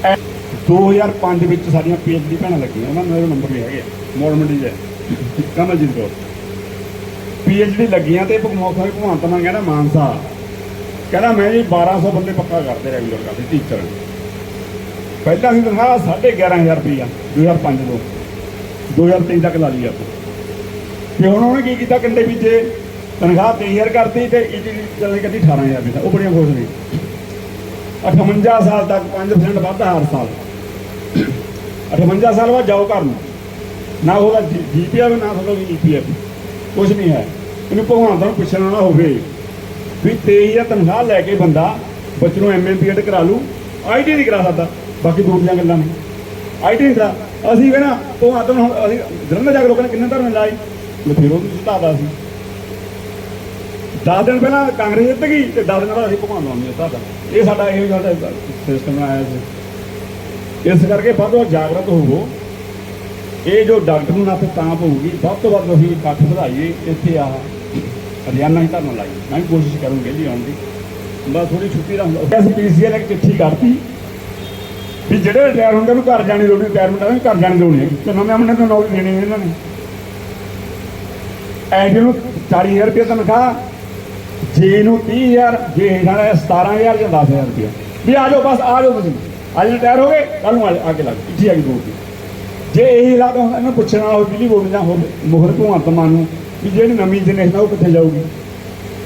2005 ਵਿੱਚ ਸਾਡੀਆਂ ਪੀਐਚਡੀ ਭੈਣਾਂ ਲੱਗੀਆਂ ਉਹਨਾਂ ਨੂੰ ਨੰਬਰ ਲਿਆ ਗਿਆ ਮੋੜ ਮੰਡੀ ਦੇ ਕਮਲਜੀਤ ਕੌਰ ਪੀਐਚਡੀ ਲੱਗੀਆਂ ਤੇ ਭਗਵੰਤ ਸਿੰਘ ਭਗਵੰਤ ਮਾਨ ਕਹਿੰਦਾ ਮਾਨਸਾ ਕਹਿੰਦਾ ਮੈਂ ਜੀ 1200 ਬੰਦੇ ਪੱਕਾ ਕਰਦੇ ਰੈਗੂਲਰ ਕਰਦੇ ਟੀਚਰ ਪਹਿਲਾਂ ਅਸੀਂ ਤਨਖਾਹ 11500 ਰੁਪਈਆ 2005 ਤੋਂ 2003 ਤੱਕ ਲਾ ਲਈ ਆਪਾਂ ਤੇ ਹੁਣ ਉਹਨੇ ਕੀ ਕੀਤਾ ਕੰਡੇ ਵਿੱਚੇ ਤਨਖਾਹ 23000 ਕਰਤੀ ਤੇ ਇਟੀ ਚੱਲਣੀ ਕਰਤੀ 18000 ਰੁਪਏ ਉਹ ਬੜੀਆਂ ਖੁਸ਼ ਨੇ 58 ਸਾਲ ਤੱਕ 5% ਵਾਧਾ ਹਰ ਸਾਲ। 58 ਸਾਲ ਬਾਅਦ ਜਾਓ ਘਰ ਨੂੰ। ਨਾ ਉਹਦਾ ਜੀਪੀਐਫ ਨਾ ਉਹਦਾ ਈਪੀਐਫ ਕੁਝ ਨਹੀਂ ਹੈ। ਇਹਨੂੰ ਭਗਵਾਨ ਨੂੰ ਪੁੱਛਣਾ ਨਾ ਹੋਵੇ ਵੀ 23000 ਤਨਖਾਹ ਲੈ ਕੇ ਬੰਦਾ ਬੱਚੇ ਨੂੰ ਐਮਏ ਬੀਐਡ ਕਰਾ ਲੂ ਆਈਟੀ ਨਹੀਂ ਕਰਾ ਸਕਦਾ। ਬਾਕੀ ਦੂਜੀਆਂ ਗੱਲਾਂ ਨੇ। ਆਈਟੀ ਨਹੀਂ ਕਰਾ ਅਸੀਂ ਕਹਿੰਦਾ ਭਗਵਾਨ ਨੂੰ ਅਸੀਂ ਜਲੰਧਰ ਜਾਗ ਲੋਕਾਂ ਨੇ ਕਿੰਨੇ ਧਰਮ ਲਾਏ? ਮੈਂ ਫਿਰ ਉਹ ਸੁਧਾਰਦਾ ਸੀ। 10 ਦਿਨ ਪਹਿਲਾਂ ਕਾਂਗਰਸ ਜਿੱਤ ਗਈ ਤੇ 10 ਦਿਨ ਬਾਅਦ ਅਸੀਂ ਭਗਵਾਨ ਨੂੰ ਨਹੀਂ ਸੁਧਾਰਦਾ ਇਹ ਸਾਡਾ ਇਹ ਸਾਡਾ ਸਿਸਟਮ ਆਇਆ ਸੀ ਇਸ ਕਰਕੇ ਵੱਧ ਤੋਂ ਵੱਧ ਜਾਗਰਤ ਹੋਵੋ। ਇਹ ਜੋ ਡਾਕਟਰ ਨੂੰ ਨੱਥ ਤਾਂ ਪਊਗੀ, ਵੱਧ ਤੋਂ ਵੱਧ ਅਸੀਂ ਇਕੱਠ ਵਧਾਈਏ। ਇੱਥੇ ਆ ਹਰਿਆਣਾ ਹੀ ਧਰਨਾ ਲਾਈਏ। ਮੈਂ ਵੀ ਕੋਸ਼ਿਸ਼ ਕਰੂੰਗੀ ਜੀ ਆਉਣ ਦੀ। ਬਸ ਥੋੜੀ ਛੁੱਟੀ ਦਾ ਹੁੰਦਾ। ਅਸੀਂ ਪੀਸੀਐਲ ਇੱਕ ਚਿੱਠੀ ਕਰਤੀ ਵੀ ਜਿਹੜੇ ਰਿਟਾਇਰ ਹੁੰਦੇ ਨੂੰ ਘਰ ਜਾਣੀ ਲੋੜੀ ਰਿਟਾਇਰਮੈਂਟ ਆਵੇ ਘਰ ਜਾਣੀ ਲੋੜੀ ਹੈ ਤੇ ਨਵੇਂ ਆਮਨੇ ਤੋਂ ਨੌਕਰੀ ਦੇਣੀ ਇਹਨਾਂ ਨੇ। ਐਡੀ ਨੂੰ 40000 ਰੁਪਏ ਤਨਖਾਹ ਜੇ ਨੂੰ 30000 ਜੇ ਨਾਲ 17000 ਜਾਂ 10000 ਰੁਪਏ ਵੀ ਆ ਜਾਓ ਬਸ, ਆ ਜਾਓ ਤੁਸੀਂ। ਅੱਜ ਰਿਟਾਇਰ ਹੋ ਗਏ ਕੱਲ ਨੂੰ ਆ ਕੇ ਲੱਗ ਇੱਥੇ ਆ ਕੇ ਦੋ ਜੇ ਇਹੀ ਹਾਲਾਤ ਹੁੰਦਾ ਇਹਨਾਂ ਪੁੱਛਣਾ ਹੋ ਬਿਜਲੀ ਬੋਰਡ ਜਾਂ ਹੋਰ ਭਗਵੰਤ ਮਾਨ ਨੂੰ, ਵੀ ਜਿਹੜੀ ਨਵੀਂ ਜਨਰੇਸ਼ਨ ਆ, ਉਹ ਕਿੱਥੇ ਜਾਊਗੀ?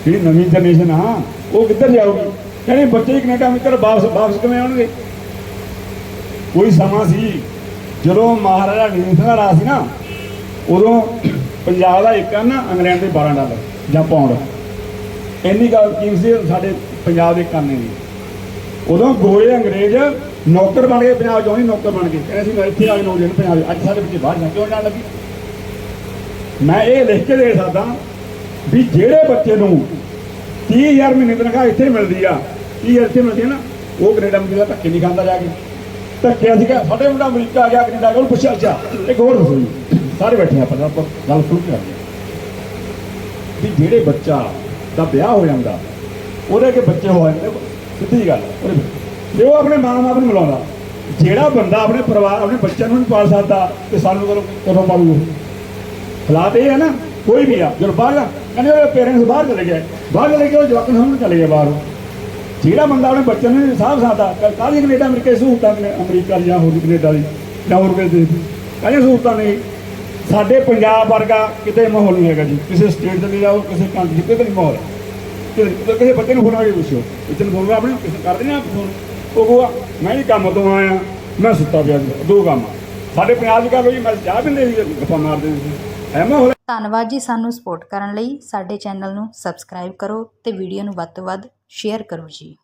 ਜਿਹੜੀ ਨਵੀਂ ਜਨਰੇਸ਼ਨ ਆ, ਉਹ ਕਿੱਧਰ ਜਾਊਗੀ? ਕਹਿੰਦੇ ਬੱਚੇ ਹੀ ਕੈਨੇਡਾ ਮਿੱਤਰ ਵਾਪਸ ਵਾਪਸ ਕਿਵੇਂ ਆਉਣਗੇ? ਕੋਈ ਸਮਾਂ ਸੀ, ਜਦੋਂ ਮਹਾਰਾਜਾ ਰਣਜੀਤ ਸਿੰਘ ਦਾ ਰਾਜ ਸੀ ਨਾ, ਉਦੋਂ ਪੰਜਾਬ ਦਾ ਇੱਕ ਆ ਨਾ ਇੰਗਲੈਂਡ ਦੇ 12 ਡਾਲਰ ਜਾਂ ਪਾਉਂਡ। ਇੰਨੀ ਗੱਲ ਕੀ ਸੀ, ਸਾਡੇ ਪੰਜਾਬ ਦੇ ਕਾਨੇ ਦੀ ਉਦੋਂ ਗੋਏ ਅੰਗਰੇਜ਼ ਨੌਕਰ ਬਣ ਗਏ, ਪੰਜਾਬ ਚੋਂ ਹੀ ਨੌਕਰ ਬਣ ਗਏ। ਕਹਿੰਦੇ ਸੀ, ਮੈਂ ਇੱਥੇ ਆ ਕੇ ਨੌਕਰੀ ਨੂੰ ਪੰਜਾਬ ਅੱਜ ਸਾਡੇ ਬੱਚੇ ਬਾਹਰ ਜਾ ਕਿਉਂ ਜਾਣ ਲੱਗੀ। ਮੈਂ ਇਹ ਲਿਖ ਕੇ ਦੇ ਸਕਦਾ ਵੀ ਜਿਹੜੇ ਬੱਚੇ ਨੂੰ 30000 ਮਹੀਨੇ ਤਨਖਾਹ ਇੱਥੇ ਮਿਲਦੀ ਆ 30000 ਇੱਥੇ ਮਿਲਦੀ ਨਾ, ਉਹ ਕੈਨੇਡਾ ਵਿੱਚ ਦਾ ਧੱਕੇ ਨਹੀਂ ਖਾਂਦਾ ਜਾ ਕੇ। ਧੱਕੇ ਅਸੀਂ ਕਿਹਾ ਸਾਡੇ ਮੁੰਡਾ ਅਮਰੀਕਾ ਗਿਆ, ਕੈਨੇਡਾ ਗਿਆ ਪੁੱਛਿਆ, ਅੱਛਾ, ਇੱਕ ਹੋਰ ਦੱਸੋ ਜੀ। ਸਾਰੇ ਬੈਠੇ ਆਪਾਂ ਤਾਂ ਆਪਾਂ ਗੱਲ ਸ਼ੁਰੂ ਕਰਦੇ ਵੀ ਜਿਹੜੇ ਬੱਚਾ ਦਾ ਵਿਆਹ ਹੋ ਜਾਂਦਾ। ਉਹਦੇ ਕੇ ਬੱਚੇ ਹੋ ਜਾਂਦੇ ਸਿੱਧੀ ਗੱਲ। ਉਹਦੇ ਜੇ ਉਹ ਆਪਣੇ ਮਾਂ ਬਾਪ ਨੂੰ ਮਿਲਾਉਂਦਾ ਜਿਹੜਾ ਬੰਦਾ ਆਪਣੇ ਪਰਿਵਾਰ ਆਪਣੇ ਬੱਚਿਆਂ ਨੂੰ ਨਹੀਂ ਪਾਲ ਸਕਦਾ ਤੇ ਸਾਨੂੰ ਕਦੋਂ ਕਦੋਂ ਪਾਲੂ ਹਾਲਾਤ ਇਹ ਹੈ ਨਾ ਕੋਈ ਵੀ ਆ ਜਦੋਂ ਬਾਹਰ ਆ, ਕਹਿੰਦੇ ਉਹਦੇ ਪੇਰੈਂਟਸ ਬਾਹਰ ਚਲੇ ਗਏ। ਬਾਹਰ ਚਲੇ ਗਏ ਉਹ ਜਵਾਕ ਨੂੰ ਚਲੇ ਗਏ ਬਾਹਰ। ਜਿਹੜਾ ਬੰਦਾ ਆਪਣੇ ਬੱਚਿਆਂ ਨੂੰ ਨਹੀਂ ਸਾਂਭ ਸਕਦਾ ਕਾਹਦੀ ਕੈਨੇਡਾ ਅਮਰੀਕਾ ਦੀ ਸਹੂਲਤਾਂ ਨੇ ਅਮਰੀਕਾ ਦੀ ਜਾਂ ਹੋਰ ਕੈਨੇਡਾ ਦੀ ਜਾਂ ਹੋਰ ਕਿਸੇ ਦੇਸ਼ ਦੀ ਕਾਹਦੀਆਂ ਸਹੂਲਤਾਂ ਨੇ। ਸਾਡੇ ਪੰਜਾਬ ਵਰਗਾ ਕਿਤੇ ਮਾਹੌਲ ਨਹੀਂ ਹੈਗਾ ਜੀ। ਕਿਸੇ ਸਟੇਟ ਦੇ ਜਾਓ, ਕਿਸੇ ਕੰਟਰੀ ਕਿਤੇ ਨਹੀਂ ਮਾਹੌਲ ਕਿਸੇ ਕਿਸੇ ਬੱਚੇ ਨੂੰ ਫੋਨ ਆ ਕੇ ਪੁੱਛੋ ਇੱਥੇ ਫੋਨ ਆਪਣੇ, ਕਿਸੇ ਕਰਦੇ ਨੇ ਆਪ ਫੋਨ ਉਹ ਕਹੂਗਾ, ਮੈਂ ਵੀ ਕੰਮ ਤੋਂ ਆਇਆ, ਮੈਂ ਸੁੱਤਾ ਪਿਆ ਦੋ ਕੰਮ ਸਾਡੇ ਪੰਜਾਬ 'ਚ ਕਰ ਲਓ ਜੀ ਮੈਂ ਚਾਹ ਪੀਂਦੇ ਸੀ ਗੱਪਾਂ ਮਾਰਦੇ ਸੀ। ਐ ਮਾਹੌਲ ਧੰਨਵਾਦ ਜੀ ਸਾਨੂੰ ਸਪੋਰਟ ਕਰਨ ਲਈ। ਸਾਡੇ ਚੈਨਲ ਨੂੰ ਸਬਸਕ੍ਰਾਈਬ ਕਰੋ ਤੇ ਵੀਡੀਓ ਨੂੰ ਵੱਧ ਤੋਂ ਵੱਧ ਸ਼ੇਅਰ ਕਰੋ ਜੀ।